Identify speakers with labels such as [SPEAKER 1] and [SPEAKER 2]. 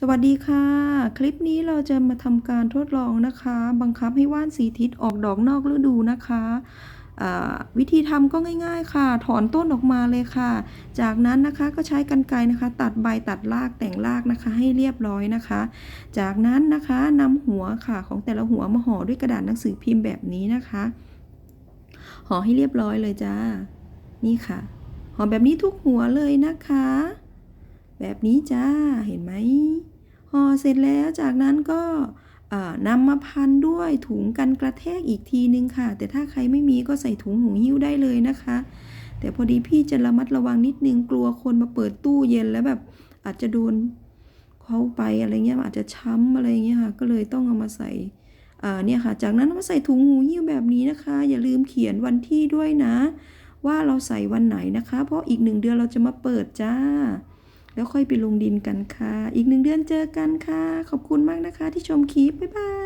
[SPEAKER 1] สวัสดีค่ะ คลิปนี้เราจะมาทำการทดลองนะคะ บังคับให้ว่านสีทิศออกดอกนอกฤดูนะคะวิธีทำก็ง่าย ๆ ค่ะ ถอนต้นออกมาเลยค่ะ จากนั้นนะคะก็ใช้กรรไกรนะคะ ตัดใบตัดรากแต่งรากนะคะ ให้เรียบร้อยนะคะ จากนั้นนะคะนำหัวค่ะของแต่ละหัวมาห่อด้วยกระดาษหนังสือพิมพ์แบบนี้นะคะห่อให้เรียบร้อยเลยจ้า นี่ค่ะห่อแบบนี้ทุกหัวเลยนะคะ แบบนี้จ้าเห็นไหม ห่อเสร็จแล้วจากนั้นก็นำมาพันด้วยถุงกันกระแทกอีกทีนึงค่ะ แต่ถ้าใครไม่มีก็ใส่ถุงหูหิ้วได้เลยนะคะ แต่พอดีพี่จะระมัดระวังนิดนึงกลัวคนมาเปิดตู้เย็นแล้วแบบอาจจะโดนเขาไปอะไรเงี้ยอาจจะช้ำอะไรเงี้ยค่ะ ก็เลยต้องเอามาใส่เนี่ยค่ะ จากนั้นมาใส่ถุงหูหิ้วแบบนี้นะคะ อย่าลืมเขียนวันที่ด้วยนะ ว่าเราใส่วันไหนนะคะ เพราะอีกหนึ่งเดือนเราจะมาเปิดจ้า แล้วค่อยไปลงดินกันค่ะ อีกหนึ่งเดือนเจอกันค่ะ ขอบคุณมากนะคะที่ชมคลิป บ๊ายบาย